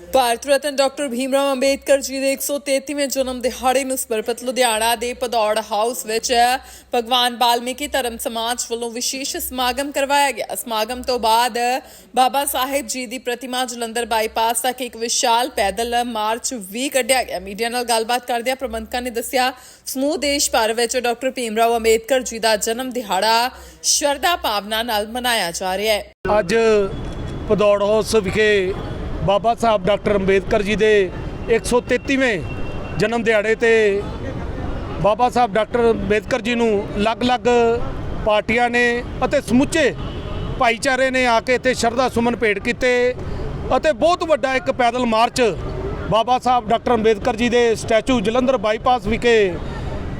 Bharat Ratna doctor Bhimrao Ambedkar ji ਦੇ 133ਵੇਂ ਜਨਮ ਦਿਹਾੜੇ ਨੂੰ ਸਮਰਪਿਤ ਲੁਧਿਆਣਾ ਦੇ ਪਦੌੜ ਹਾਊਸ ਵਿੱਚ ਭਗਵਾਨ ਬਾਲਮੀਕੀ ਧਰਮ ਸਮਾਜ ਵੱਲੋਂ ਵਿਸ਼ੇਸ਼ ਸਮਾਗਮ ਕਰਵਾਇਆ ਗਿਆ। ਸਮਾਗਮ ਤੋਂ ਬਾਅਦ ਬਾਬਾ ਸਾਹਿਬ ਜੀ ਦੀ ਪ੍ਰਤਿਮਾ ਜਲੰਧਰ ਬਾਈਪਾਸ ਤੱਕ ਇੱਕ ਵਿਸ਼ਾਲ ਪੈਦਲ ਮਾਰਚ ਵੀ ਕੱਢਿਆ ਗਿਆ। ਮੀਡੀਆ ਨਾਲ ਗੱਲਬਾਤ ਕਰਦਿਆਂ ਪ੍ਰਬੰਧਕਾਂ ਨੇ ਦੱਸਿਆ, ਸਮੂਹ ਦੇਸ਼ ਭਰ ਵਿੱਚ ਡਾਕਟਰ ਭੀਮਰਾਓ ਅੰਬੇਦਕਰ ਜੀ ਦਾ ਜਨਮ ਦਿਹਾੜਾ ਸ਼ਰਧਾ ਭਾਵਨਾ ਨਾਲ ਮਨਾਇਆ ਜਾ ਰਿਹਾ ਹੈ। ਅੱਜ ਪਦੌੜ ਹਾਊਸ ਵਿਖੇ ਬਾਬਾ ਸਾਹਿਬ ਡਾਕਟਰ ਅੰਬੇਦਕਰ ਜੀ ਦੇ 133ਵੇਂ ਜਨਮ ਦਿਹਾੜੇ ਤੇ ਬਾਬਾ ਸਾਹਿਬ ਡਾਕਟਰ ਅੰਬੇਦਕਰ ਜੀ ਨੂੰ ਅਲੱਗ-ਅਲੱਗ ਪਾਰਟੀਆਂ ਨੇ ਅਤੇ ਸਮੁੱਚੇ ਭਾਈਚਾਰੇ ਨੇ ਆ ਕੇ ਇੱਥੇ ਸ਼ਰਧਾ ਸੁਮਨ ਭੇਟ ਕੀਤੇ ਅਤੇ ਬਹੁਤ ਵੱਡਾ ਇੱਕ ਪੈਦਲ ਮਾਰਚ ਬਾਬਾ ਸਾਹਿਬ ਡਾਕਟਰ ਅੰਬੇਦਕਰ ਜੀ ਦੇ ਸਟੈਚੂ ਜਲੰਧਰ ਬਾਈਪਾਸ ਵਿਖੇ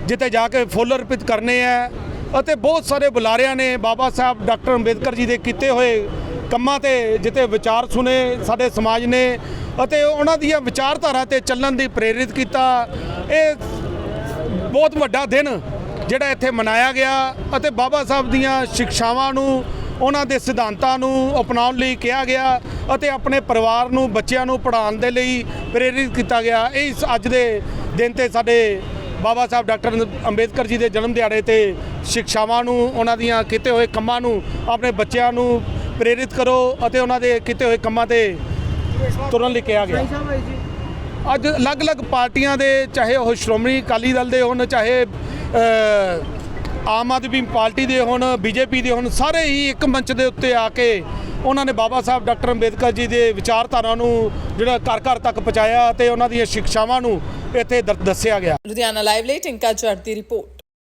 ਜਿੱਥੇ ਜਾ ਕੇ ਫੁੱਲ ਅਰਪਿਤ ਕਰਨੇ ਆ ਅਤੇ ਬਹੁਤ ਸਾਰੇ ਬੁਲਾਰਿਆਂ ਨੇ ਬਾਬਾ ਸਾਹਿਬ ਡਾਕਟਰ ਅੰਬੇਦਕਰ ਜੀ ਦੇ ਕੀਤੇ ਹੋਏ ਕੰਮਾਂ ਤੇ ਜਿੱਥੇ ਵਿਚਾਰ ਸੁਨੇ ਸਾਡੇ ਸਮਾਜ ਨੇ ਅਤੇ ਉਹਨਾਂ ਦੀਆਂ ਵਿਚਾਰਧਾਰਾ ਤੇ ਚੱਲਣ ਦੀ ਪ੍ਰੇਰਿਤ ਕੀਤਾ। ਇਹ ਬਹੁਤ ਵੱਡਾ ਦਿਨ ਜਿਹੜਾ ਇੱਥੇ ਮਨਾਇਆ ਗਿਆ ਅਤੇ ਬਾਬਾ ਸਾਹਿਬ ਦੀਆਂ ਸਿੱਖਿਆਵਾਂ ਨੂੰ, ਉਹਨਾਂ ਦੇ ਸਿਧਾਂਤਾਂ ਨੂੰ ਅਪਣਾਉਣ ਲਈ ਕਿਹਾ ਗਿਆ ਅਤੇ ਆਪਣੇ ਪਰਿਵਾਰ ਨੂੰ, ਬੱਚਿਆਂ ਨੂੰ ਪੜ੍ਹਾਉਣ ਦੇ ਲਈ ਪ੍ਰੇਰਿਤ ਕੀਤਾ ਗਿਆ। ਇਸ ਅੱਜ ਦੇ ਦਿਨ ਤੇ ਸਾਡੇ ਬਾਬਾ ਸਾਹਿਬ ਡਾਕਟਰ ਅੰਬੇਦਕਰ ਜੀ ਦੇ ਜਨਮ ਦਿਹਾੜੇ ਤੇ ਸਿੱਖਿਆਵਾਂ ਨੂੰ, ਉਹਨਾਂ ਦੀਆਂ ਕੀਤੇ ਹੋਏ ਕੰਮਾਂ ਨੂੰ, ਆਪਣੇ ਬੱਚਿਆਂ ਨੂੰ ਪ੍ਰੇਰਿਤ ਕਰੋ ਅਤੇ ਉਹਨਾਂ ਦੇ ਕੀਤੇ ਹੋਏ ਕੰਮਾਂ ਤੇ ਤੁਰਨ ਲਈ ਕਿਹਾ ਗਿਆ। ਅੱਜ ਅਲੱਗ-ਅਲੱਗ ਪਾਰਟੀਆਂ ਦੇ, ਚਾਹੇ ਉਹ ਸ਼੍ਰੋਮਣੀ ਅਕਾਲੀ ਦਲ ਦੇ ਹੋਣ, ਚਾਹੇ ਆਮ ਆਦਮੀ ਪਾਰਟੀ ਦੇ ਹੋਣ, ਬੀਜੇਪੀ ਦੇ ਹੋਣ, ਸਾਰੇ ਹੀ ਇੱਕ ਮੰਚ ਦੇ ਉੱਤੇ ਆ ਕੇ ਉਹਨਾਂ ਨੇ ਬਾਬਾ ਸਾਹਿਬ ਡਾਕਟਰ ਅੰਬੇਦਕਰ ਜੀ ਦੇ ਵਿਚਾਰਧਾਰਾ ਨੂੰ ਜਿਹੜਾ ਘਰ ਘਰ ਤੱਕ ਪਹੁੰਚਾਇਆ ਤੇ ਉਹਨਾਂ ਦੀਆਂ ਸਿੱਖਿਆਵਾਂ ਨੂੰ ਇੱਥੇ ਦ- ਦੱਸਿਆ ਗਿਆ। ਲੁਧਿਆਣਾ ਲਾਈਵ ਲਈ ਟਿੰਕਾ ਜੱਟ ਦੀ ਰਿਪੋਰਟ।